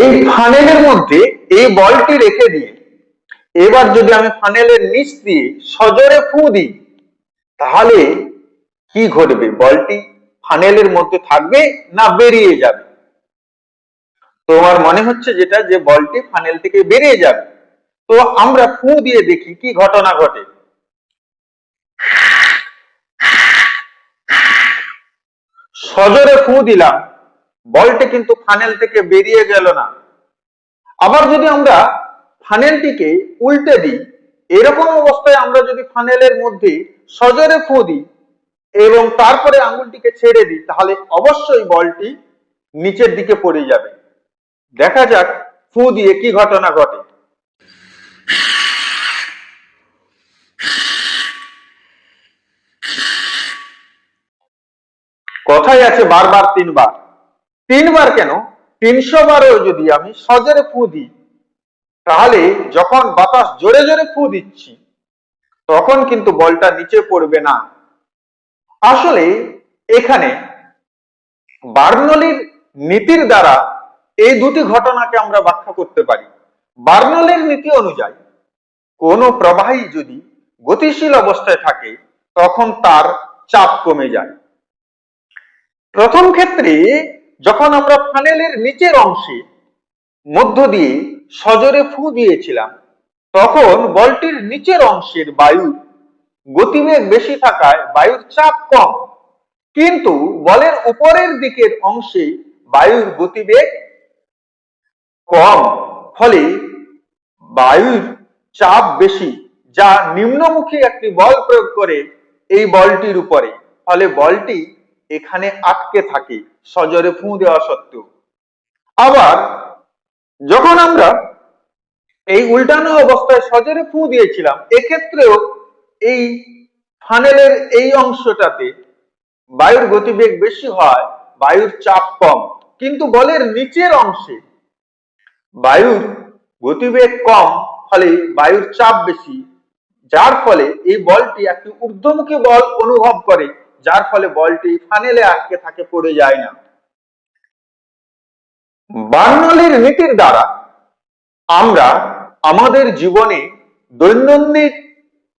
এই ফানেলের মধ্যে এই বলটি রেখে দিয়ে, এবার যদি আমি ফানেলের নিচ দিয়ে সজোরে ফু দিই, তাহলে কি ঘটবে? বলটি ফানেলের মধ্যে থাকবে না বেরিয়ে যাবে? তোমার মনে হচ্ছে যেটা যে বলটি ফানেল থেকে বেরিয়ে যাবে। তো আমরা ফু দিয়ে দেখি কি ঘটনা ঘটে। সজরে ফু দিলাম বলটি কিন্তু ফানেল থেকে বেরিয়ে গেল না। আবার যদি আমরা ফানেলটিকে উল্টে দিই, এরকম অবস্থায় আমরা যদি ফানেলের মধ্যে সজোরে ফু দিই এবং তারপরে আঙুলটিকে ছেড়ে দিই, তাহলে অবশ্যই বলটি নিচের দিকে পড়ে যাবে। দেখা যাক ফু দিয়ে কি ঘটনা ঘটে। কথাই আছে বারবার তিনবার। তিনবার কেন? তিনশো বারও যদি আমি সজোরে ফু দিই, তাহলে যখন বাতাস জোরে জোরে ফু দিচ্ছি, তখন কিন্তু বলটা নিচে পড়বে না। আসলে এখানে বার্নলির নীতির দ্বারা এই দুটি ঘটনাকে আমরা ব্যাখ্যা করতে পারি। বার্নলের নীতি অনুযায়ী, কোন প্রবাহী যদি গতিশীল অবস্থায় থাকে, তখন তার চাপ কমে যায়। প্রথম ক্ষেত্রে যখন আমরা ফানেলের নিচের অংশে মধ্য দিয়ে সজোরে ফু দিয়েছিলাম, তখন বলটির নিচের অংশের বায়ু গতিবেগ বেশি থাকায় বায়ুর চাপ কম। কিন্তু বলের উপরের দিকের অংশে বায়ুর গতিবেগ কম, ফলে বায়ুর চাপ বেশি, যা নিম্নমুখী একটি বল প্রয়োগ করে এই বলটির উপরে। ফলে বলটি এখানে আটকে থাকে, সজোরে ফু দেওয়া সত্ত্বেও। আবার, যখন আমরা এই উল্টানো অবস্থায় সজরে ফু দিয়েছিলাম, এক্ষেত্রেও এই ফানেলের এই অংশটাতে বায়ুর গতিবেগ বেশি হয়, বায়ুর চাপ কম। কিন্তু বলের নিচের অংশে বায়ুর গতিবেগ কম, ফলে বায়ুর চাপ বেশি, যার ফলে এই বলটি একটি ঊর্ধ্বমুখী বল অনুভব করে। যার ফলে বলটি ফানেলে আটকে থাকে, পড়ে যায় না। বার্নলির নীতির দ্বারা আমরা আমাদের জীবনে দৈনন্দিন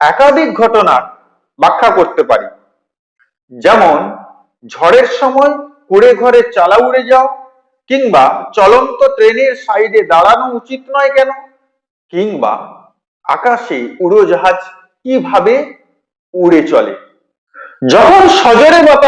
একাধিক ঘটনার ব্যাখ্যা করতে পারি। যেমন, ঝড়ের সময় কুড়ে ঘরে চালা উড়ে যাও, কিংবা চলন্ত ট্রেনের সাইডে দাঁড়ানো উচিত নয় কেন? কিংবা আকাশে উড়োজাহাজ কীভাবে উড়ে চলে? যখন সজরে বাতাস